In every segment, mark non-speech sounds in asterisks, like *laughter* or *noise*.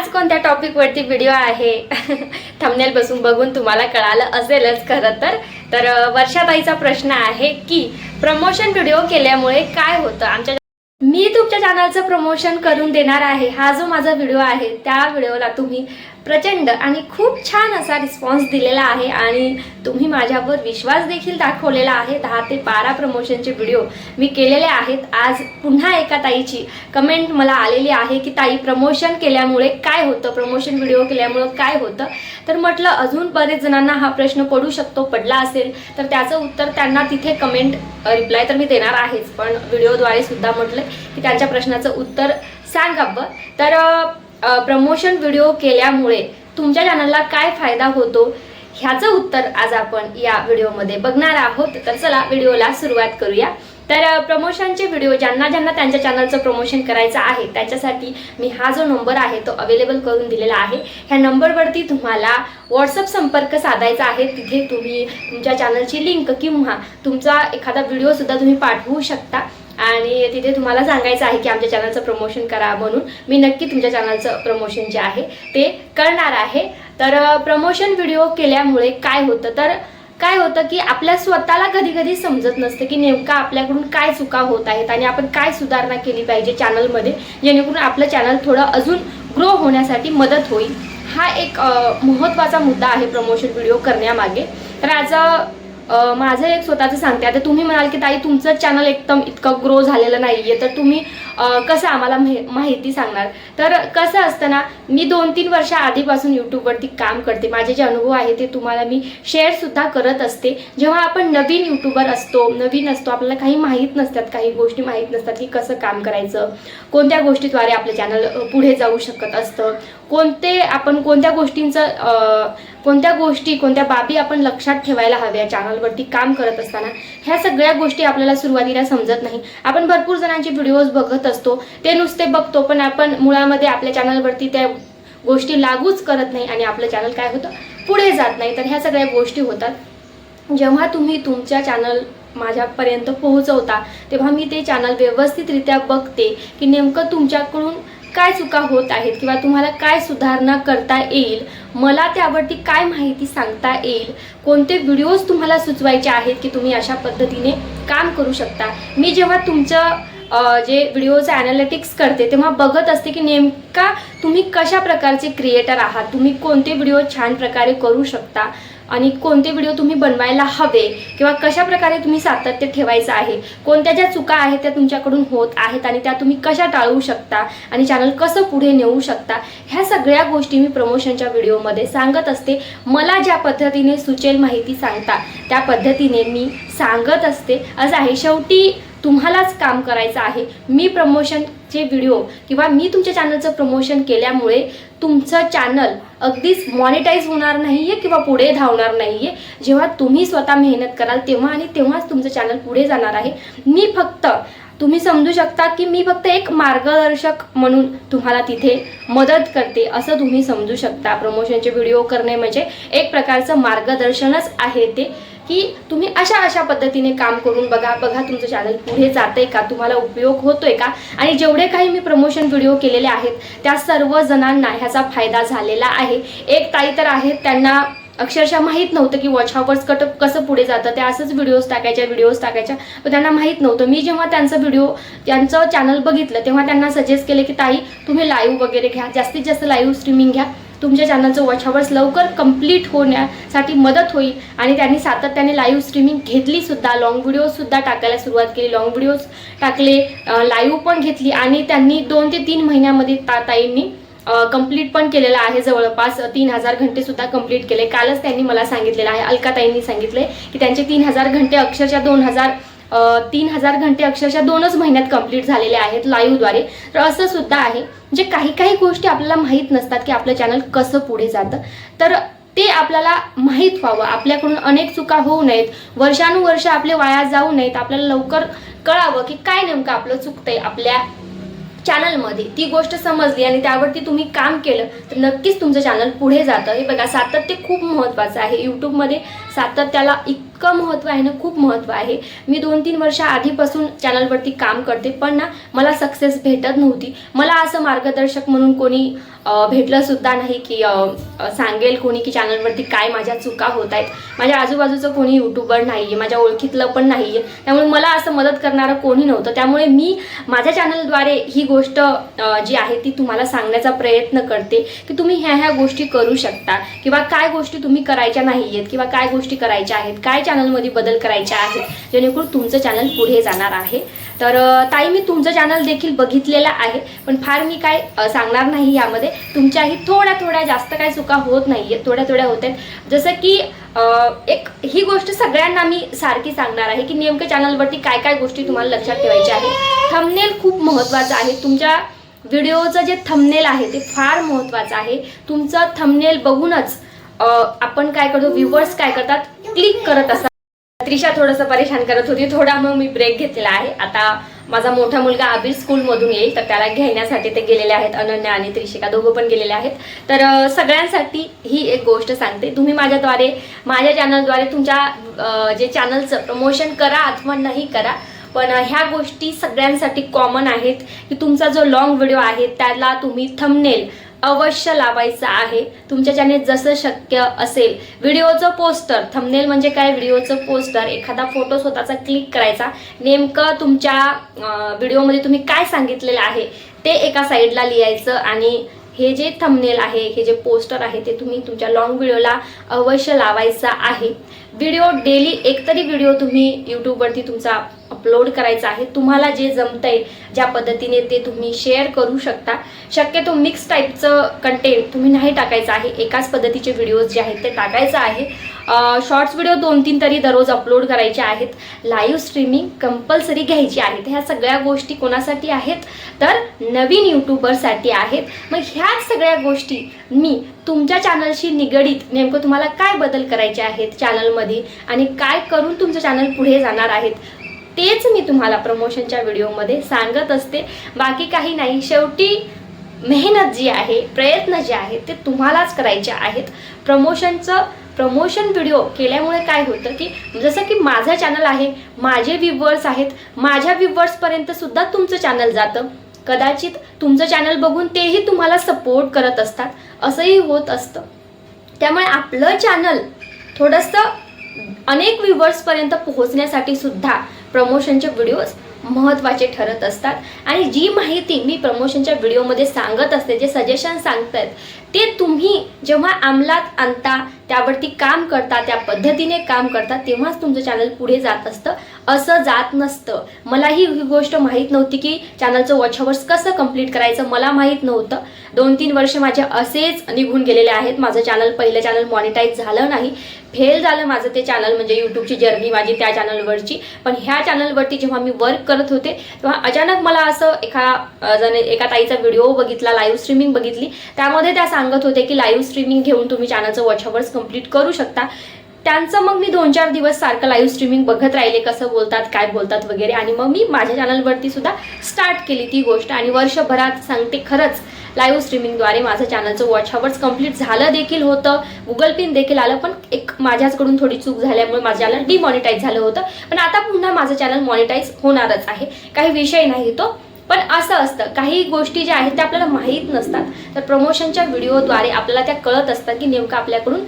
आज कोणत्या टॉपिकवरती व्हिडिओ आहे? *laughs* थमनेल बसून बघून तुम्हाला कळालं असेलच खरं तर. तर वर्षाबाईचा वर्षाताईचा प्रश्न आहे की प्रमोशन व्हिडिओ केल्यामुळे काय होतं? आमच्या मी तुमच्या चॅनलचं प्रमोशन करून देणार आहे. हा जो माझा व्हिडिओ आहे त्या व्हिडिओला तुम्ही प्रचंड आणि खूप छान असा रिस्पॉन्स दिलेला आहे आणि तुम्ही माझ्यावर विश्वास देखील दाखवलेला आहे. दहा ते बारा प्रमोशनचे व्हिडिओ मी केलेले आहेत. आज पुन्हा एका ताईची कमेंट मला आलेली आहे की ताई प्रमोशन केल्यामुळे काय होतं? प्रमोशन व्हिडिओ केल्यामुळं काय होतं? तर म्हटलं अजून बरेच जणांना हा प्रश्न पडू शकतो पडला असेल तर त्याचं उत्तर त्यांना तिथे कमेंट रिप्लाय तर मी देणार आहेच. पण व्हिडिओद्वारे सुद्धा म्हटलं की त्यांच्या प्रश्नाचं उत्तर सांगावं तर प्रमोशन व्हिडिओ केल्यामुळे तुमच्या चॅनलला काय फायदा होतो ह्याचं उत्तर आज आपण या व्हिडिओमध्ये बघणार आहोत. तर चला व्हिडिओला सुरुवात करूया. तर प्रमोशनचे व्हिडिओ ज्यांना ज्यांना त्यांच्या चॅनलचं प्रमोशन करायचं आहे त्याच्यासाठी मी हा जो नंबर आहे तो अवेलेबल करून दिलेला आहे. ह्या नंबरवरती तुम्हाला व्हॉट्सअप संपर्क साधायचा आहे. तिथे तुम्ही तुमच्या चॅनलची लिंक किंवा तुमचा एखादा व्हिडिओसुद्धा तुम्ही पाठवू शकता. आणि तिथे तुम्हाला सांगायचं आहे की आमच्या चॅनलचं प्रमोशन करा म्हणून. मी नक्की तुमच्या चॅनलचं प्रमोशन जे आहे ते करणार आहे. तर प्रमोशन व्हिडिओ केल्यामुळे काय होतं? तर काय होतं की आपल्या स्वतःला कधी कधी समजत नसतं की नेमका आपल्याकडून काय चुका होत आहेत आणि आपण काय सुधारणा केली पाहिजे चॅनलमध्ये जेणेकरून आपलं चॅनल थोडं अजून ग्रो होण्यासाठी मदत होईल. हा एक महत्त्वाचा मुद्दा आहे प्रमोशन व्हिडिओ करण्यामागे. तर आज माझं एक स्वतःचं सांगते. आता तुम्ही म्हणाल की ताई तुमचं चॅनल एकदम इतकं ग्रो झालेलं नाही आहे तर तुम्ही कसं आम्हाला माहिती सांगणार? तर कसं असतं ना मी दोन तीन वर्ष आधीपासून यूट्यूबवरती काम करते. माझे जे अनुभव आहे ते तुम्हाला मी शेअरसुद्धा करत असते. जेव्हा आपण नवीन यूट्यूबर असतो नवीन असतो आपल्याला काही माहीत नसतात काही गोष्टी माहीत नसतात की कसं काम करायचं कोणत्या गोष्टीद्वारे आपलं चॅनल पुढे जाऊ शकत असतं. कोणते आपण कोणत्या गोष्टींचं कोणत्या गोष्टी कोणत्या बाबी आपण लक्षात ठेवायला हव्या चॅनलवरती काम करत असताना ह्या सगळ्या गोष्टी आपल्याला सुरुवातीला समजत नाही. आपण भरपूर जणांचे व्हिडिओज बघत असतो ते नुसते बघतो पण आपण मुळामध्ये आपल्या चॅनलवरती त्या गोष्टी लागूच करत नाही आणि आपलं चॅनल काय होतं? पुढे जात नाही. तर ह्या सगळ्या गोष्टी होतात. जेव्हा तुम्ही तुमच्या चॅनल माझ्यापर्यंत पोहोचवता तेव्हा मी ते चॅनल व्यवस्थितरित्या बघते की नेमकं तुमच्याकडून काय चुका होत आहेत किंवा तुम्हाला काय सुधारणा करता येईल मला त्यावरती काय माहिती सांगता येईल कोणते व्हिडिओज तुम्हाला सुचवायचे आहेत की तुम्ही अशा पद्धतीने काम करू शकता? मी जेव्हा तुमचं जे व्हिडिओचं ॲनालिटिक्स करते तेव्हा बघत असते की नेमका तुम्ही कशा प्रकारचे क्रिएटर आहात? तुम्ही कोणते व्हिडिओ छान प्रकारे करू शकता? आणि कोणते व्हिडिओ तुम्ही बनवायला हवे किंवा कशा प्रकारे तुम्ही सातत्य ठेवायचं आहे कोणत्या ज्या चुका आहेत त्या तुमच्याकडून होत आहेत आणि त्या तुम्ही कशा टाळू शकता आणि चॅनल कसं पुढे नेऊ शकता ह्या सगळ्या गोष्टी मी प्रमोशनच्या व्हिडिओमध्ये सांगत असते. मला ज्या पद्धतीने सुचेल माहिती सांगता त्या पद्धतीने मी सांगत असते. असं आहे शेवटी तुम्हालाच काम करायचं आहे. मी प्रमोशनचे व्हिडिओ किंवा मी तुमच्या चॅनलचं प्रमोशन केल्यामुळे तुमचं चॅनल अगदीच मॉनिटाईज होणार नाही आहे किंवा पुढे धावणार नाही आहे जेव्हा तुम्ही स्वतः मेहनत कराल तेव्हा आणि तेव्हाच तुमचं चॅनल पुढे जाणार आहे. मी फक्त तुम्ही समजू शकता की मी फक्त एक मार्गदर्शक म्हणून तुम्हाला तिथे मदत करते असं तुम्ही समजू शकता. प्रमोशनचे व्हिडिओ करणे म्हणजे एक प्रकारचं मार्गदर्शनच आहे ते. की तुम्ही अशा अशा पद्धतीने काम करून बघा बघा तुमचं चॅनल पुढे जातंय का तुम्हाला उपयोग होतोय का? आणि जेवढे काही मी प्रमोशन व्हिडिओ केलेले आहेत त्या सर्व जणांना ह्याचा फायदा झालेला आहे. एक ताई तर आहेत त्यांना अक्षरशः माहीत नव्हतं की वॉच हावर्स कट कसं पुढे जातं. त्या असंच व्हिडिओज टाकायच्या व्हिडिओज टाकायच्या पण त्यांना माहीत नव्हतं. मी जेव्हा त्यांचं व्हिडिओ त्यांचं चॅनल बघितलं तेव्हा त्यांना सजेस्ट केले की ताई तुम्ही लाईव्ह वगैरे घ्या. जास्तीत जास्त लाईव्ह स्ट्रीमिंग घ्या. तुमच्या चॅनलचं वॉच हवर्स लवकर कंप्लीट होण्यासाठी मदत होईल. आणि त्यांनी सातत्याने लाईव्ह स्ट्रीमिंग घेतलीसुद्धा लॉंग व्हिडिओजसुद्धा टाकायला सुरुवात केली. लॉंग व्हिडिओज टाकले लाईव्ह पण घेतली. आणि त्यांनी दोन ते तीन महिन्यामध्ये ताताईंनी कंप्लीट पण केलेलं आहे. जवळपास तीन हजार घंटेसुद्धा कंप्लीट केले. कालच त्यांनी मला सांगितलेलं आहे अलकाताईंनी सांगितले की त्यांचे तीन हजार घंटे अक्षरशः दोन हजार तीन हजार घंटे अक्षरशः दोनच महिन्यात कंप्लीट झालेले आहेत लाईव्हद्वारे तर असं सुद्धा आहे. जे काही काही गोष्टी आपल्याला माहीत नसतात की आपलं चॅनल कसं पुढे जातं. तर ते आपल्याला माहीत व्हावं. आपल्याकडून अनेक चुका होऊ नयेत. वर्षानुवर्ष आपले वाया जाऊ नयेत. आपल्याला लवकर कळावं की काय नेमकं आपलं चुकतंय आपल्या चॅनलमध्ये ती गोष्ट समजली आणि त्यावरती तुम्ही काम केलं तर नक्कीच तुमचं चॅनल पुढे जातं. हे बघा सातत्य खूप महत्त्वाचं आहे. यूट्यूबमध्ये सातत्याला इक इतकं महत्त्व आहे ना खूप महत्त्व आहे. मी दोन तीन वर्ष आधीपासून चॅनलवरती काम करते पण ना मला सक्सेस भेटत नव्हती. मला असं मार्गदर्शक म्हणून कोणी भेटलंसुद्धा भेटलं सुद्धा नाही की सांगेल कोणी की चॅनलवरती काय माझ्या चुका होत आहेत. माझ्या आजूबाजूचं कोणी यूट्यूबर नाही आहे माझ्या ओळखीतलं पण नाही आहे त्यामुळे मला असं मदत करणारं कोणी नव्हतं. त्यामुळे मी माझ्या चॅनलद्वारे ही गोष्ट जी आहे ती तुम्हाला सांगण्याचा प्रयत्न करते की तुम्ही ह्या ह्या गोष्टी करू शकता. किंवा काय गोष्टी तुम्ही करायच्या नाही आहेत किंवा काय गोष्टी करायच्या आहेत काय चॅनलमध्ये बदल करायचे आहेत. जेणेकरून तुमचं चॅनल पुढे जाणार आहे. तर ताई मी तुमचं चॅनल देखील बघितलेलं आहे. पण फार मी काय सांगणार नाही यामध्ये. तुमच्याही थोड्या थोड्या जास्त काय चुका होत नाही आहेत थोड्या थोड्या होत आहेत. जसं की एक ही गोष्ट सगळ्यांना मी सारखी सांगणार आहे की नेमकं चॅनलवरती काय काय गोष्टी तुम्हाला लक्षात ठेवायच्या आहे थमनेल खूप महत्त्वाचं आहे. तुमच्या व्हिडिओचं जे थमनेल आहे ते फार महत्त्वाचं आहे. तुमचं थमनेल बघूनच आपण काय करतो व्ह्युअर्स काय करतात क्लिक करत असा. त्रिशा थोडंसं परेशान करत होती. थोडा मग मी ब्रेक घेतलेला आहे. आता माझा मोठा मुलगा आबिर स्कूलमधून येईल तर त्याला घेण्यासाठी ते गेलेले आहेत अनन्या आणि त्रिशिका. दोघं पण गेलेले आहेत. तर सगळ्यांसाठी ही एक गोष्ट सांगते. तुम्ही माझ्याद्वारे माझ्या चॅनलद्वारे तुमच्या जे चॅनलचं प्रमोशन करा अथवा नाही करा पण ह्या गोष्टी सगळ्यांसाठी कॉमन आहेत की तुमचा जो लॉंग व्हिडिओ आहे त्याला तुम्ही थंबनेल अवश्य लावायचा आहे. तुमच्याच्याने जसं शक्य असेल. व्हिडिओचं पोस्टर थंबनेल म्हणजे काय? व्हिडिओचं पोस्टर एखादा फोटो स्वतःचा क्लिक करायचा. नेमकं तुमच्या व्हिडिओमध्ये तुम्ही काय सांगितलेलं आहे ते एका साईडला लिहायचं आणि हे जे थंबनेल आहे हे जे पोस्टर आहे ते तुम्ही तुमच्या लॉंग व्हिडिओला अवश्य लावायचा आहे. व्हिडिओ डेली एकतरी व्हिडिओ तुम्ही यूट्यूबवरती तुमचा अपलोड करायचा आहे. तुम्हाला जे जमतंय ज्या पद्धतीने ते तुम्ही शेअर करू शकता. शक्यतो मिक्स टाईपचं कंटेंट तुम्ही नाही टाकायचं आहे. एकाच पद्धतीचे व्हिडिओज जे आहेत ते टाकायचं आहे. शॉर्ट्स व्हिडिओ दोन तीन तरी दररोज अपलोड करायचे आहेत. लाईव्ह स्ट्रीमिंग कंपल्सरी घ्यायची आहेत. ह्या सगळ्या गोष्टी कोणासाठी आहेत? तर नवीन यूट्यूबरसाठी आहेत. मग ह्या सगळ्या गोष्टी मी तुमच्या चॅनलशी निगडीत नेमकं तुम्हाला काय बदल करायचे आहेत चॅनलमध्ये आणि काय करून तुमचं चॅनल पुढे जाणार आहेत? तेच मी तुम्हाला प्रमोशनच्या व्हिडिओमध्ये सांगत असते. बाकी काही नाही. शेवटी मेहनत जी आहे प्रयत्न जे आहेत ते तुम्हालाच करायचे आहेत. प्रमोशनचं प्रमोशन व्हिडिओ केल्यामुळे काय होतं की जसं की माझं चॅनल आहे माझे व्ह्युअर्स आहेत माझ्या व्ह्युअर्सपर्यंत सुद्धा तुमचं चॅनल जातं. कदाचित तुमचं चॅनल बघून तेही तुम्हाला सपोर्ट करत असतात. असंही होत असतं. त्यामुळे आपलं चॅनल थोडंसं अनेक व्ह्युअर्सपर्यंत पोहोचण्यासाठी सुद्धा प्रमोशनचे व्हिडिओज महत्त्वाचे ठरत असतात. आणि जी माहिती मी प्रमोशनच्या व्हिडिओमध्ये सांगत असते जे सजेशन सांगतात ते तुम्ही जेव्हा अंमलात आणता त्यावरती काम करता त्या पद्धतीने काम करता तेव्हाच तुमचं चॅनल पुढे जात असतं. असं जात नसतं. मलाही ही गोष्ट माहीत नव्हती की चॅनलचं वॉच अवर्स कसं कंप्लीट करायचं मला माहीत नव्हतं. दोन तीन वर्ष माझे असेच निघून गेलेले आहेत. माझं चॅनल पहिलं चॅनल मॉनिटाईज झालं नाही. फेल झालं माझं ते चॅनल म्हणजे यूट्यूबची जर्नी माझी त्या चॅनलवरची पण ह्या चॅनलवरती जेव्हा मी वर्क करत होते तेव्हा अचानक मला असं एका जण एका ताईचा व्हिडिओ बघितला लाईव्ह स्ट्रीमिंग बघितली. त्यामध्ये त्या सांगत होते की लाईव्ह स्ट्रीमिंग घेऊन तुम्ही चॅनलचं वॉच अवर्स कंप्लीट करू शकता. त्यांचं मग मी दोन चार दिवस सारखं लाईव्ह स्ट्रीमिंग बघत राहिले कसं बोलतात काय बोलतात वगैरे. आणि मग मी माझ्या चॅनलवरती सुद्धा स्टार्ट केली ती गोष्ट. आणि वर्षभरात सांगते खरंच लाईव्ह स्ट्रीमिंगद्वारे माझं चॅनलचं वॉच अवर्स कंप्लीट झालं देखील होतं. गुगल पिन देखील आलं पण एक माझ्याचकडून थोडी चूक झाल्यामुळे माझं चॅनल डिमॉनिटाईज झालं होतं. पण आता पुन्हा माझं चॅनल मॉनिटाईज होणारच आहे. काही विषय नाही तो. पण असं असतं काही गोष्टी ज्या आहेत त्या आपल्याला माहीत नसतात. तर प्रमोशनच्या व्हिडिओद्वारे आपल्याला त्या कळत असतात की नेमकं आपल्याकडून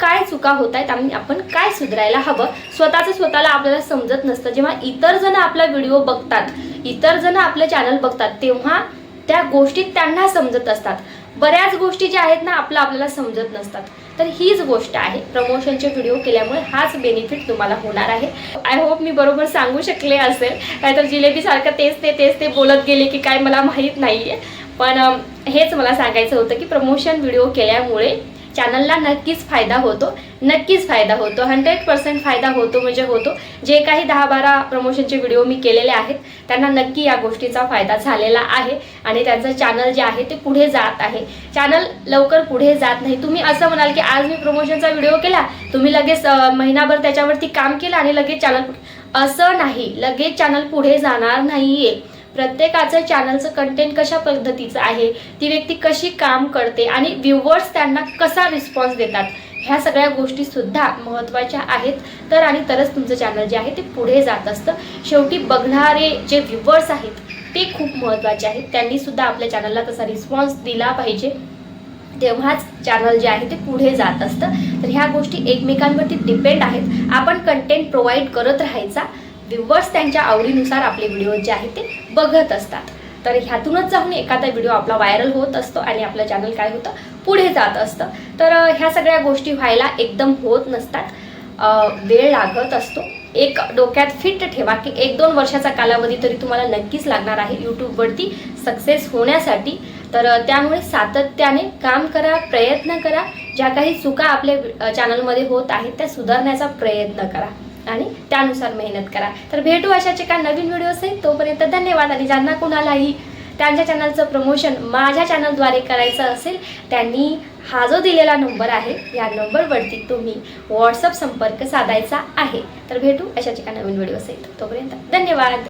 काय चुका होत आहेत आणि आपण काय सुधारायला हवं. स्वतःचं स्वतःला आपल्याला समजत नसतं. जेव्हा इतर जण आपला व्हिडिओ बघतात इतर जण आपलं चॅनल बघतात तेव्हा त्या गोष्टी त्यांना समजत असतात. बऱ्याच गोष्टी ज्या आहेत ना आपलं आपल्याला समजत नसतात. तर हीच गोष्ट आहे. प्रमोशनचे व्हिडिओ केल्यामुळे हाच बेनिफिट तुम्हाला होणार आहे. आय होप मी बरोबर सांगू शकले असेल. नाहीतर जिलेबीसारखं तेच ते तेच ते बोलत गेले की काय मला माहीत नाही आहे पण हेच मला सांगायचं होतं की प्रमोशन व्हिडिओ केल्यामुळे चॅनलला नक्कीच फायदा होतो नक्कीच फायदा होतो हंड्रेड पर्सेंट फायदा होतो म्हणजे होतो. जे काही दहा बारा प्रमोशनचे व्हिडिओ मी केलेले आहेत त्यांना नक्की या गोष्टीचा फायदा झालेला आहे आणि त्यांचं चॅनल जे आहे ते पुढे जात आहे. चॅनल लवकर पुढे जात नाही. तुम्ही असं म्हणाल की आज मी प्रमोशनचा व्हिडिओ केला तुम्ही लगेच महिनाभर त्याच्यावरती काम केलं आणि लगेच चॅनल असं नाही. लगेच चॅनल पुढे जाणार नाहीये. प्रत्येकाचं चॅनलचं कंटेंट कशा पद्धतीचं आहे ती व्यक्ती कशी काम करते आणि व्ह्युवर्स त्यांना कसा रिस्पॉन्स देतात ह्या सगळ्या गोष्टीसुद्धा महत्त्वाच्या आहेत. तर आणि तरच तुमचं चॅनल जे आहे ते पुढे जात असतं. शेवटी बघणारे जे व्ह्युवर्स आहेत ते खूप महत्त्वाचे आहेत. त्यांनीसुद्धा आपल्या चॅनलला तसा रिस्पॉन्स दिला पाहिजे. तेव्हाच चॅनल जे आहे ते पुढे जात असतं. तर ह्या गोष्टी एकमेकांवरती डिपेंड आहेत. आपण कंटेंट प्रोव्हाइड करत राहायचा. व्ह्युअर्स त्यांच्या आवडीनुसार आपले व्हिडिओ जे आहेत ते बघत असतात. तर ह्यातूनच जाऊन एखादा व्हिडिओ आपला व्हायरल होत असतो आणि आपलं चॅनल काय होतं? पुढे जात असतं. तर ह्या सगळ्या गोष्टी व्हायला एकदम होत नसतात. वेळ लागत असतो. एक डोक्यात फिट ठेवा की एक दोन वर्षाचा कालावधी तरी तुम्हाला नक्कीच लागणार आहे यूट्यूबवरती सक्सेस होण्यासाठी. तर त्यामुळे सातत्याने काम करा प्रयत्न करा. ज्या काही चुका आपल्या चॅनलमध्ये होत आहेत त्या सुधारण्याचा प्रयत्न करा. आणि त्यानुसार मेहनत करा. तर भेटू अशाच एका नवीन व्हिडिओ असेल तोपर्यंत धन्यवाद आणि ज्यांना कोणालाही त्यांच्या चॅनलचं प्रमोशन माझ्या चॅनलद्वारे करायचं असेल त्यांनी हा जो दिलेला नंबर आहे या नंबरवरती तुम्ही व्हॉट्सअप संपर्क साधायचा आहे. तर भेटू अशाच एका नवीन व्हिडिओ असेल तोपर्यंत धन्यवाद.